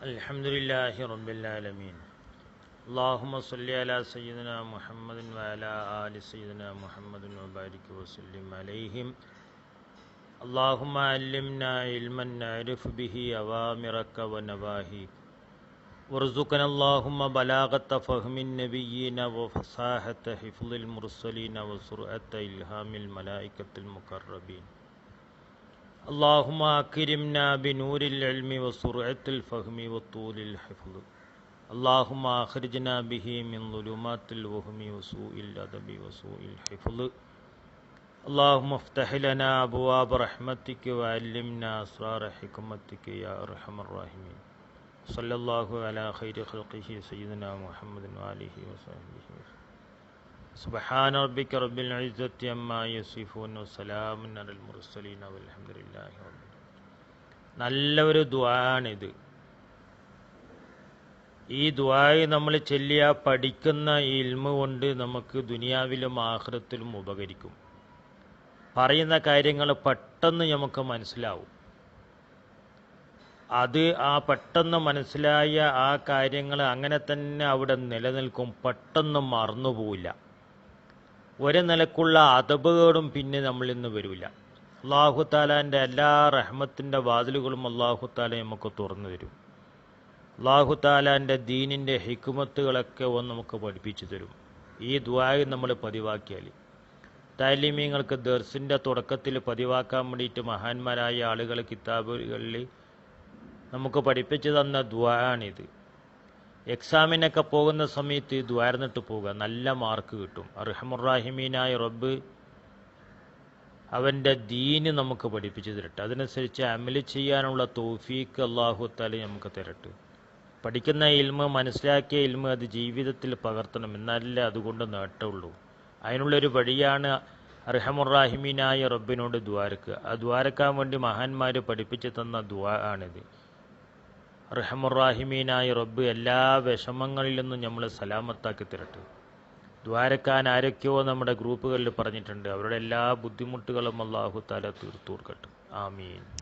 الحمد لله رب العالمين اللهم صل على سيدنا محمد وعلى آل سيدنا محمد وبارك وسلم عليهم اللهم علمنا علما نعرف به أوامرك ونواهيك وارزقنا اللهم بلاغة فهم النبيين وفصاحة حفظ المرسلين وسرعة إلهام الملائكة المقربين اللهم أكرمنا بنور العلم وسرعة الفهم وطول الحفظ اللهم أخرجنا به من ظلمات الوهم وسوء الأدب وسوء الحفظ اللهم افتح لنا أبواب رحمتك وعلمنا أسرار حكمتك يا أرحم الراحمين صلى الله على خير خلقه سيدنا محمد وآله وصحبه وسلم سبحان ربك رب العزة عما يصفون وسلام على المرسلين والحمد لله رب العالمين നല്ല ഒരു ദ്വാണിത് ഈ ദ്വായി നമ്മൾ ചെല്ലിയ പഠിക്കുന്ന ഇൽമ കൊണ്ട് നമുക്ക് ദുനിയാവിലും ആഹ്റത്തിലും ഉപകരിക്കും പറയുന്ന കാര്യങ്ങൾ പെട്ടെന്ന് നമുക്ക് മനസ്സിലാവും അത് ആ പെട്ടെന്ന് മനസ്സിലായ ആ കാര്യങ്ങൾ അങ്ങനെ തന്നെ അവിടെ നിലനിൽക്കും പെട്ടെന്ന് മറന്നുപോവില്ല ഒരു നിലക്കുള്ള അതബുകളും പിന്നെ നമ്മളിൽ നിന്ന് വരില്ല അള്ളാഹു താലാന്റെ എല്ലാ റഹ്മത്തിന്റെ വാതിലുകളും അള്ളാഹു താല നമുക്ക് തുറന്നു തരും. അള്ളാഹു താലാന്റെ ദീനിന്റെ ഹിക്കുമത്തുകളൊക്കെ ഒന്ന് നമുക്ക് പഠിപ്പിച്ചു തരും. ഈ ദ്വായ നമ്മൾ പതിവാക്കിയാൽ. താലിമീങ്ങൾക്ക് ദർസിന്റെ തുടക്കത്തിൽ പതിവാക്കാൻ വേണ്ടിയിട്ട് മഹാന്മാരായ ആളുകൾ കിതാബുകളിൽ നമുക്ക് പഠിപ്പിച്ചു തന്ന ദ്വായാണിത് എക്സാമിനൊക്കെ പോകുന്ന സമയത്ത് ദ്വാരന്നിട്ട് പോവുക. നല്ല മാർക്ക് കിട്ടും. അർഹമുറാഹിമീനായ റബ്ബ് അവന്റെ ദീന് നമുക്ക് പഠിപ്പിച്ചു തരട്ടെ. അതിനനുസരിച്ച് അമൽ ചെയ്യാനുള്ള തോഫീക്ക് അള്ളാഹു താല നമുക്ക് തരട്ടെ. പഠിക്കുന്ന ഇൽമ മനസ്സിലാക്കിയ ഇൽമ അത് ജീവിതത്തിൽ പകർത്തണം. എന്നാലല്ലേ അതുകൊണ്ട് നേട്ടമുള്ളൂ. അതിനുള്ളൊരു വഴിയാണ് അർഹമുറാഹിമീനായ റബ്ബിനോട് ദ്വാരക്കുക ആ ദ്വാരക്കാൻ വേണ്ടി മഹാന്മാർ പഠിപ്പിച്ചു തന്ന ദ്വാ ആണിത്. റഹമുറാഹിമീനായ റബ്ബ് എല്ലാ വിഷമങ്ങളിൽ നിന്നും നമ്മൾ സലാമത്താക്കി തരട്ടെ. ദ്വാരക്കാൻ ആരൊക്കെയോ നമ്മുടെ ഗ്രൂപ്പുകളിൽ പറഞ്ഞിട്ടുണ്ട്. അവരുടെ എല്ലാ ബുദ്ധിമുട്ടുകളും അള്ളാഹു താല തീർത്തു കൊടുക്കട്ടെ. ആമീൻ.